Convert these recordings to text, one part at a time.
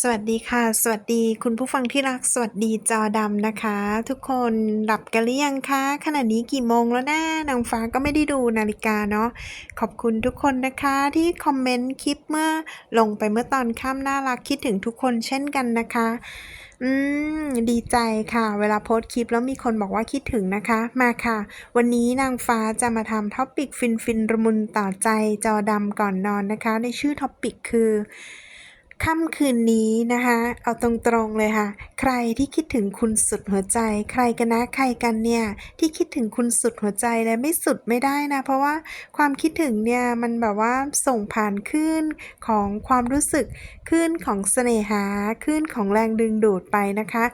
สวัสดีค่ะ สวัสดีคุณผู้ฟังที่รักสวัสดีจอดำนะคะ ทุกคนหลับกันหรือยังคะขณะนี้กี่โมงแล้วนะนางฟ้าก็ไม่ได้ดูนาฬิกาเนาะขอบคุณทุกคนนะคะที่คอมเมนต์คลิปเมื่อลงไปเมื่อตอนค่ำน่ารักคิดถึงทุกคนเช่นกันนะคะอืมดีใจค่ะ เวลาโพสต์คลิปแล้วมีคนบอกว่าคิดถึงนะคะ มาค่ะ วันนี้นางฟ้าจะมาทำท็อปิกฟินฟินระมุนต่อใจจอดำก่อนนอนนะคะ ในชื่อท็อปิกคือ ค่ำคืนนี้นะคะ เอาตรงๆเลยค่ะ ใครที่คิดถึงคุณสุดหัวใจ ใครกันนะใครกันเนี่ยที่คิดถึงคุณสุดหัวใจและไม่สุดไม่ได้นะ เพราะว่าความคิดถึงเนี่ยมันแบบว่าส่งผ่านคลื่นของความรู้สึกคลื่นของเสน่หาคลื่นของแรงดึงดูดไปนะคะ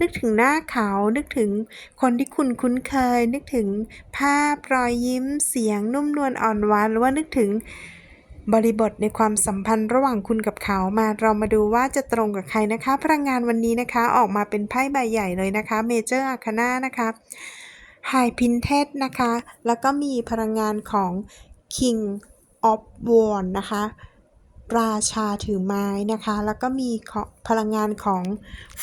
นึกถึงหน้าเขานึกถึงคนที่คุณคุ้นเคย นึกถึงภาพรอยยิ้มเสียงนุ่มนวลอ่อนหวานหรือว่านึกถึง บริบทในความสัมพันธ์ระหว่างคุณกับเขามาเรามาดูว่าจะตรงกับใครนะคะ พลังงานวันนี้นะคะออกมาเป็นไพ่ใบใหญ่เลยนะคะเมเจอร์อาคาน่านะคะไฮพินเทสนะคะ แล้วก็มีพลังงานของ King of w a n d นะคะราชาถือไม้นะคะ แล้วก็มีพลังงานของ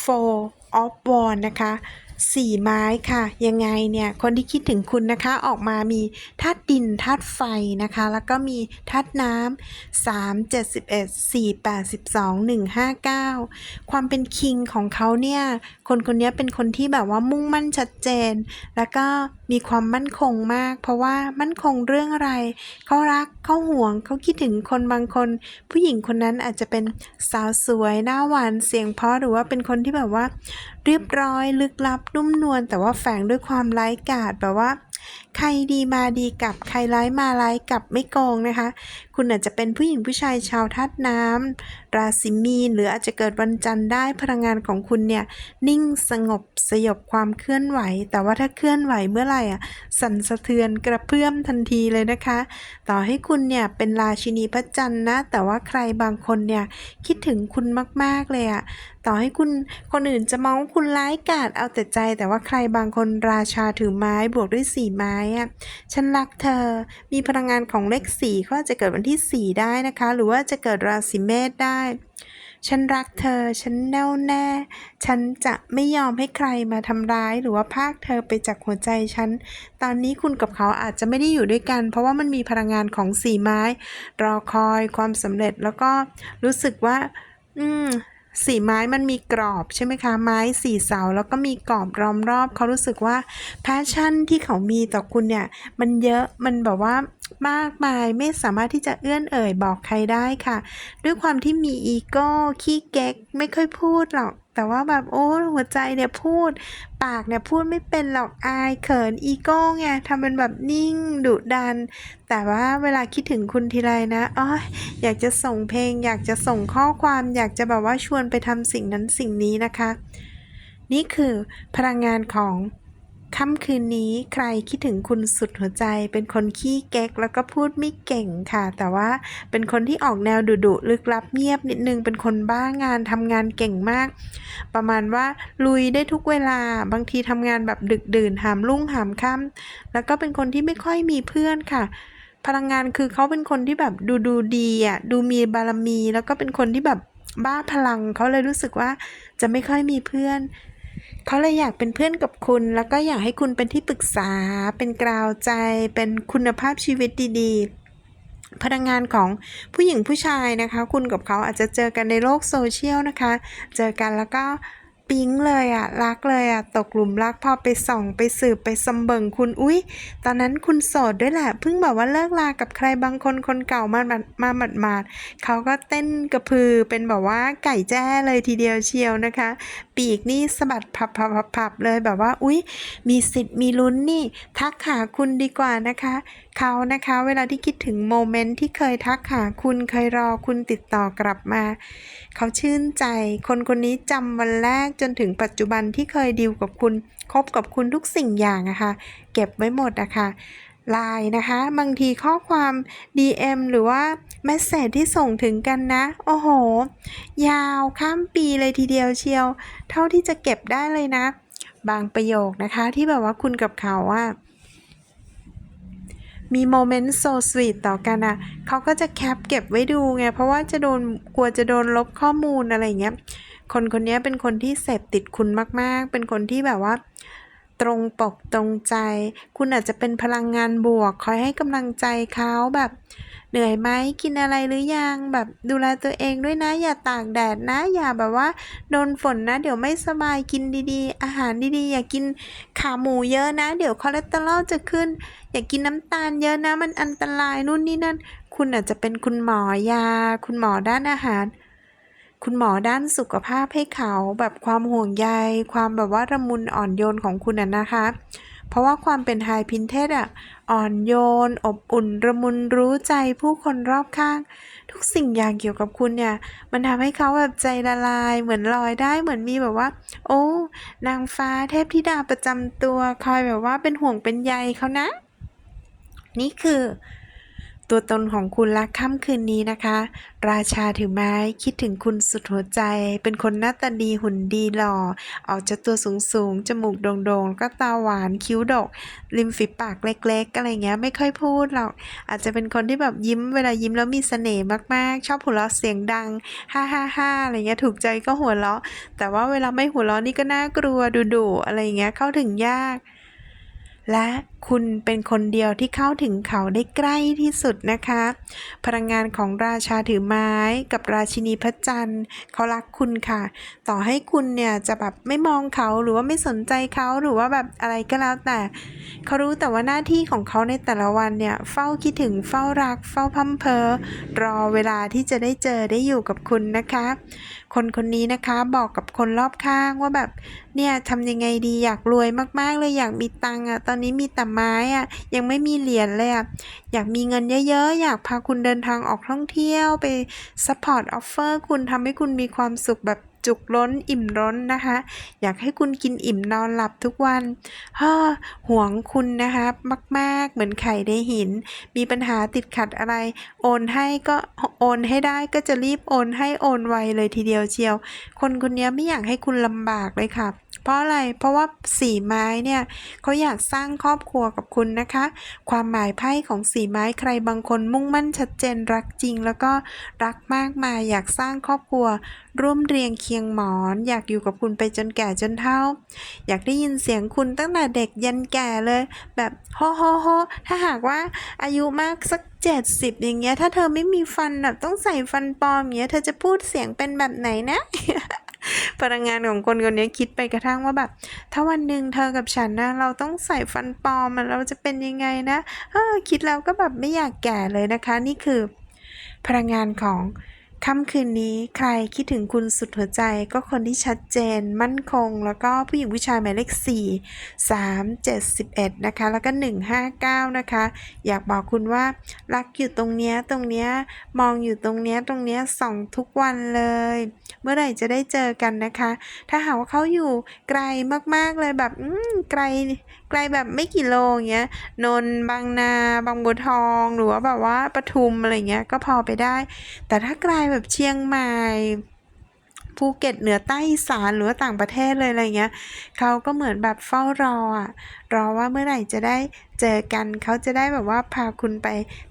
Four of w a n d นะคะ สี่ไม้ค่ะ ยังไงเนี่ยคนที่คิดถึงคุณนะคะออกมามีธาตุดินธาตุไฟนะคะ แล้วก็มีธาตุน้ำสามเจ็ดสิบเอ็ดสี่แปดสิบสองหนึ่งห้าเก้าความเป็นคิงของเขาเนี่ย คนคนนี้เป็นคนที่แบบว่ามุ่งมั่นชัดเจน แล้วก็ มีความมั่นคงมาก เพราะว่ามั่นคงเรื่องอะไร เขารักเขาห่วงเขาคิดถึงคนบางคน ผู้หญิงคนนั้นอาจจะเป็นสาวสวยหน้าหวานเสียงเพราะหรือว่าเป็นคนที่แบบว่า เรียบร้อยลึกลับนุ่มนวลแต่ว่าแฝงด้วยความไร้กาดแบบว่า ใครดีมาดีกับใครร้ายมาร้ายกับไม่โกงนะคะ คุณอาจจะเป็นผู้หญิงผู้ชายชาวธาตุน้ำราศีมีนหรืออาจจะเกิดวันจันทร์ได้พลังงานของคุณเนี่ยนิ่งสงบสยบความเคลื่อนไหว แต่ว่าถ้าเคลื่อนไหวเมื่อไหร่อะสั่นสะเทือนกระเพื่อมทันทีเลยนะคะ ต่อให้คุณเนี่ยเป็นราชินีพระจันทร์นะแต่ว่าใครบางคนเนี่ยคิดถึงคุณมาก ๆเลยอะต่อให้คุณคนอื่นจะมองคุณร้ายกาจเอาแต่ใจ แต่ว่าใครบางคนราชาถือไม้บวกด้วยสี่ไม้อะฉันรักเธอ มีพลังงานของเลขสี่เขาจะเกิดวันที่สี่ได้นะคะ หรือว่าจะเกิดราศีเมษได้ ฉันรักเธอ ฉันแน่วแน่ ฉันจะไม่ยอมให้ใครมาทำร้าย หรือว่าพากเธอไปจากหัวใจฉัน ตอนนี้คุณกับเขาอาจจะไม่ได้อยู่ด้วยกัน เพราะว่ามันมีพลังงานของสีไม้ รอคอยความสำเร็จแล้วก็รู้สึกว่า อืม สีไม้มันมีกรอบใช่ไหมคะ ไม้สี่เสาแล้วก็มีกรอบล้อมรอบเขารู้สึกว่าแพชชั่นที่เขามีต่อคุณเนี่ย มันเยอะมันแบบว่ามากมายไม่สามารถที่จะเอื้อนเอ่ยบอกใครได้ค่ะ ด้วยความที่มีอีโก้ขี้เก๊กไม่ค่อยพูดหรอก แต่ว่าแบบโอ้หัวใจเนี่ยพูด ปากเนี่ยพูดไม่เป็นหรอกอายเขินอีโก้ไงทำเป็นแบบนิ่งดุดัน แต่ว่าเวลาคิดถึงคุณทีไรนะอ้อยอยากจะส่งเพลง อยากจะส่งข้อความ อยากจะแบบว่าชวนไปทำสิ่งนั้นสิ่งนี้นะคะ นี่คือพลังงานของ ค่ำคืนนี้ใครคิดถึงคุณสุดหัวใจ เป็นคนขี้เก๊กแล้วก็พูดไม่เก่งค่ะ แต่ว่าเป็นคนที่ออกแนวดุดุลึกลับเงียบนิดนึง เป็นคนบ้างานทำงานเก่งมาก ประมาณว่าลุยได้ทุกเวลาบางทีทำงานแบบดึกดื่นหามรุ่งหามค่ำแล้วก็เป็นคนที่ไม่ค่อยมีเพื่อนค่ะพลังงานคือเขาเป็นคนที่แบบดูดูดีอะดูมีบารมี แล้วก็เป็นคนที่แบบบ้าพลังเขาเลยรู้สึกว่าจะไม่ค่อยมีเพื่อน เขาเลยอยากเป็นเพื่อนกับคุณ แล้วก็อยากให้คุณเป็นที่ปรึกษา เป็นกราวใจ เป็นคุณภาพชีวิตดีๆพลังงานของผู้หญิงผู้ชายนะคะ คุณกับเขาอาจจะเจอกันในโลกโซเชียลนะคะ เจอกันแล้วก็ปิ๊งเลยอะรักเลยอะตกหลุมรักพอไปส่องไปสืบไปสำเบิงคุณอุ้ยตอนนั้นคุณโสดด้วยแหละเพิ่งแบบว่าเลิกลากับใครบางคนคนเก่ามามามาหมาดมาดๆเขาก็เต้นกระพือเป็นแบบว่าไก่แจ้เลยทีเดียวเชียวนะคะปีกนี่สะบัดพับพับพับพับเลยแบบว่า อุ้ยมีสิทธิ์มีลุ้นนี่ ทักหาคุณดีกว่านะคะ เขานะคะ เวลาที่คิดถึงโมเมนต์ที่เคยทักหาคุณเคยรอคุณติดต่อกลับมา เขาชื่นใจ คนคนนี้จำวันแรกจนถึงปัจจุบันที่เคยดีลกับคุณคบกับคุณทุกสิ่งอย่างอะคะ่ะ เก็บไว้หมดอะคะ่ะ ไลน์นะคะ บางทีข้อความ DM หรือว่าแมสเซจที่ส่งถึงกันนะ โอ้โห ยาวข้ามปีเลยทีเดียวเชียว เท่าที่จะเก็บได้เลยนะ บางประโยคนะคะที่แบบว่าคุณกับเขาอะมีโมเมนต์โซสวีทต่อกันอะเขาก็จะแคปเก็บไว้ดูไง เพราะว่าจะโดนกลัวจะโดนลบข้อมูลอะไรเงี้ย คนคนนี้เป็นคนที่เสพติดคุณมากๆ เป็นคนที่แบบว่า ตรงปกตรงใจ คุณอาจจะเป็นพลังงานบวก คอยให้กำลังใจเขาแบบ เหนื่อยไหมกินอะไรหรือยังแบบดูแลตัวเองด้วยนะ อย่าตากแดดนะ อย่าแบบว่าโดนฝนนะ เดี๋ยวไม่สบายกินดีๆ อาหารดีๆ อย่ากินขาหมูเยอะนะ เดี๋ยวคอเลสเตอรอลจะขึ้น อย่ากินน้ำตาลเยอะนะ มันอันตรายนู่นนี่นั่น คุณอาจจะเป็นคุณหมอยา คุณหมอด้านอาหาร คุณหมอด้านสุขภาพให้เขาแบบความห่วงใย ความแบบว่าระมุนอ่อนโยนของคุณน่ะนะคะ เพราะว่าความเป็นไฮพินเทสอะอ่อนโยน อบอุ่น ระมุนรู้ใจผู้คนรอบข้าง ทุกสิ่งอย่างเกี่ยวกับคุณเนี่ย มันทำให้เขาแบบใจละลาย เหมือนลอยได้เหมือนมีแบบว่า โอ้นางฟ้าเทพธิดาประจำตัว คอยแบบว่าเป็นห่วงเป็นใยเขานะ นี่คือ ตัวตนของคุณละค่ำคืนนี้นะคะ ราชาถือไม้คิดถึงคุณสุดหัวใจ เป็นคนหน้าตาดีหุ่นดีหล่อ ออกจะตัวสูงสูงจมูกโด่งๆแล้วก็ตาหวานคิ้วดก ริมฝีปากเล็ก ๆ อะไรเงี้ยไม่ค่อยพูดหรอก อาจจะเป็นคนที่แบบยิ้มเวลายิ้มแล้วมีเสน่ห์มากๆ ชอบหัวเราะเสียงดังฮ่าฮ่าฮ่าอะไรเงี้ยถูกใจก็หัวเราะ แต่ว่าเวลาไม่หัวเราะนี่ก็น่ากลัวดุๆอะไรเงี้ยเข้าถึงยาก และ คุณเป็นคนเดียวที่เข้าถึงเขาได้ใกล้ที่สุดนะคะ พลังงานของราชาถือไม้กับราชินีพระจันทร์ เขารักคุณค่ะ ต่อให้คุณเนี่ยจะแบบไม่มองเขาหรือว่าไม่สนใจเขาหรือว่าแบบอะไรก็แล้วแต่ เขารู้แต่ว่าหน้าที่ของเขาในแต่ละวันเนี่ยเฝ้าคิดถึงเฝ้ารัก เฝ้าพัมเพอรอเวลาที่จะได้เจอได้อยู่กับคุณนะคะ คนคนนี้นะคะบอกกับคนรอบข้างว่าแบบเนี่ยทำยังไงดีอยากรวยมากๆเลยอยากมีตังค์อะตอนนี้มีแต่ไม้อะยังไม่มีเหรียญเลยอะอยากมีเงินเยอะๆ อยากพาคุณเดินทางออกท่องเที่ยวไปซัพพอร์ตออฟเฟอร์คุณทำให้คุณมีความสุขแบบจุกล้นอิ่มล้นนะคะ อยากให้คุณกินอิ่มนอนหลับทุกวันฮ่อห่วงคุณนะคะมากๆ เหมือนไข่ในหิน มีปัญหาติดขัดอะไร โอนให้ก็โอนให้ได้ก็จะรีบโอนให้โอนไวเลยทีเดียวเชียว คนคนนี้ไม่อยากให้คุณลำบากเลยค่ะ เพราะอะไร เพราะว่าสีไม้เนี่ยเขาอยากสร้างครอบครัวกับคุณนะคะ ความหมายไพ่ของสีไม้ใครบางคนมุ่งมั่นชัดเจนรักจริง แล้วก็รักมากมายอยากสร้างครอบครัว ร่วมเรียงเคียงหมอน อยากอยู่กับคุณไปจนแก่จนเฒ่า อยากได้ยินเสียงคุณตั้งแต่เด็กยันแก่เลย แบบโฮโฮโฮถ้าหากว่าอายุมากสักเจ็ดสิบอย่างเงี้ย ถ้าเธอไม่มีฟันแบบต้องใส่ฟันปลอมอย่างเงี้ย เธอจะพูดเสียงเป็นแบบไหนนะ พลังงานของคนคนนี้คิดไปกระทั่งว่าแบบ ถ้าวันหนึ่งเธอกับฉันนะ เราต้องใส่ฟันปลอมเราจะเป็นยังไงนะเออคิดแล้วก็แบบไม่อยากแก่เลยนะคะ นี่คือพลังงานของ ค่ำคืนนี้ใครคิดถึงคุณสุดหัวใจก็คนที่ชัดเจน มั่นคง แล้วก็ผู้หญิงผู้ชายหมายเลข 4 3 7 11 นะคะ แล้วก็ 159 นะคะ อยากบอกคุณว่า รักอยู่ตรงเนี้ยตรงเนี้ยมองอยู่ตรงเนี้ยตรงเนี้ยส่องทุกวันเลย เมื่อไหร่จะได้เจอกันนะคะ ถ้าหากว่าเขาอยู่ไกลมากๆเลยแบบไกล ไกลแบบไม่กี่โลอย่างเงี้ยนนท์บางนาบางบัวทองหรือว่าแบบว่าปทุมอะไรเงี้ยก็พอไปได้ แต่ถ้าไกลแบบเชียงใหม่ภูเก็ตเหนือใต้อีสานหรือว่าต่างประเทศเลยอะไรเงี้ยเขาก็เหมือนแบบเฝ้ารออะรอว่าเมื่อไหร่จะได้เจอกันเขาจะได้แบบว่าพาคุณไป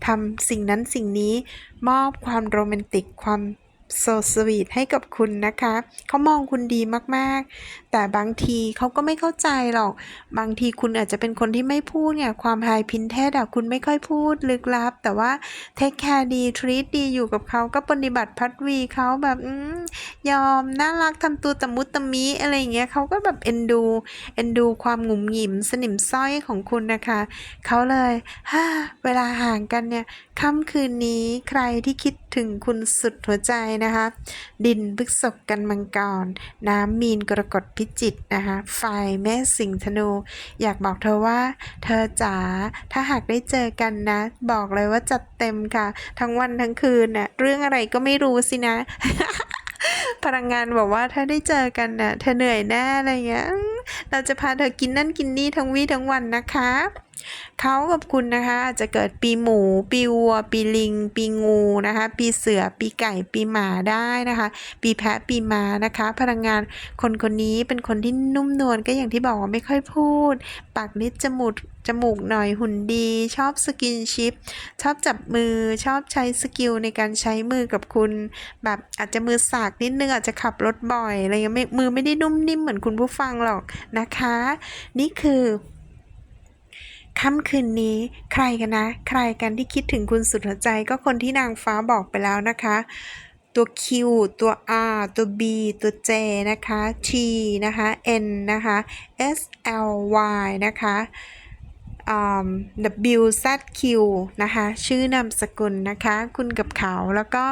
ทำสิ่งนั้นสิ่งนี้มอบความโรแมนติกความโซสวีทให้กับคุณนะคะ เขามองคุณดีมาก แต่บางทีเขาก็ไม่เข้าใจหรอก บางทีคุณอาจจะเป็นคนที่ไม่พูดเนี่ยความไฮพินเทสอะคุณไม่ค่อยพูดลึกลับ แต่ว่าเทคแคร์ดีทรีตดีอยู่กับเขาก็ปฏิบัติพัดวีเขาแบบอยอมน่ารักทำตัวตะมุตะมิอะไรอย่างเงี้ยเขาก็แบบเอ็นดูเอ็นดูความหงุมหงิมสนิมสร้อยของคุณนะคะเขาเลยฮ่าเวลาห่างกันเนี่ยค่ำคืนนี้ใครที่คิดถึงคุณสุดหัวใจนะคะ ดินพฤษภกันมังกร น้ำมีนกรกฎพิจิตนะคะไฟแม่สิงห์ธนู อยากบอกเธอว่า เธอจ๋าถ้าหากได้เจอกันนะ บอกเลยว่าจัดเต็มค่ะ ทั้งวันทั้งคืนน่ะเรื่องอะไรก็ไม่รู้สินะพลังงานบอกว่าถ้าได้เจอกันน่ะเธอเหนื่อยแน่อะไรเงี้ย เราจะพาเธอกินนั่นกินนี่ทั้งวี่ทั้งวันนะคะ เขากับคุณนะคะอาจจะเกิดปีหมู ปีวัว ปีลิง ปีงูนะคะ ปีเสือ ปีไก่ ปีหมาได้นะคะ ปีแพะ ปีม้านะคะ พลังงานคนคนนี้เป็นคนที่นุ่มนวลก็อย่างที่บอกว่าไม่ค่อยพูด ปากนิดจมูกจมูกหน่อยหุ่นดี ชอบสกินชิป ชอบจับมือชอบใช้สกิลในการใช้มือกับคุณ แบบอาจจะมือสากนิดนึงอาจจะขับรถบ่อยอะไรเงี้ยมือไม่ได้นุ่มนิ่มเหมือนคุณผู้ฟังหรอกนะคะ นี่คือ ค่ำคืนนี้ใครกันนะ ใครกันที่คิดถึงคุณสุดหัวใจก็คนที่นางฟ้าบอกไปแล้วนะคะ ตัว Q ตัว R ตัว B ตัว J นะคะ T นะคะ N นะคะ S L Y นะคะ W Z Q นะคะ ชื่อนามสกุลนะคะ คุณกับเขาแล้วก็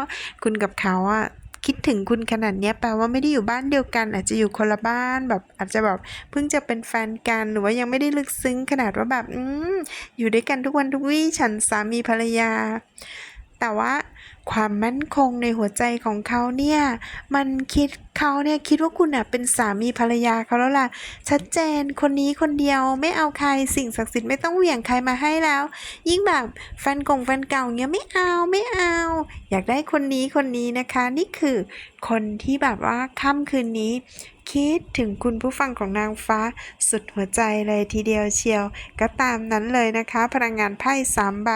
คุณกับเขาอะ คิดถึงคุณขนาดนี้แปลว่าไม่ได้อยู่บ้านเดียวกัน อาจจะอยู่คนละบ้านแบบ อาจจะแบบเพิ่งจะเป็นแฟนกันหรือว่ายังไม่ได้ลึกซึ้งขนาดว่าแบบอืมอยู่ด้วยกันทุกวันทุกวี่ฉันสามีภรรยา แต่ว่า ความมั่นคงในหัวใจของเขาเนี่ยมันคิดเขาเนี่ยคิดว่าคุณอะเป็นสามีภรรยาเขาแล้วล่ะ ชัดเจนคนนี้คนเดียวไม่เอาใครสิ่งศักดิ์สิทธิ์ไม่ต้องเหวี่ยงใครมาให้แล้ว ยิ่งแบบแฟนกงแฟนเก่าเงี้ยไม่เอาไม่เอา อยากได้คนนี้คนนี้นะคะ นี่คือคนที่แบบว่าค่ำคืนนี้ คิดถึงคุณผู้ฟังของนางฟ้า สุดหัวใจเลยทีเดียวเชียว ก็ตามนั้นเลยนะคะ พลังงานไพ่สามใบ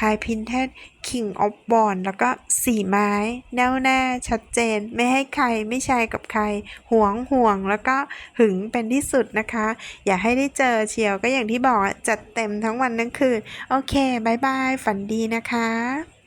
High Printed King of b o n แล้วก็สี่ไม้ แน่วแน่ชัดเจน ไม่ให้ใครไม่ใช่กับใครหวงห่วงแล้วก็หึงเป็นที่สุดนะคะ อย่าให้ได้เจอเชียวก็อย่างที่บอกจัดเต็มทั้งวันทั้งคืน โอเคบายบาย ฝันดีนะคะ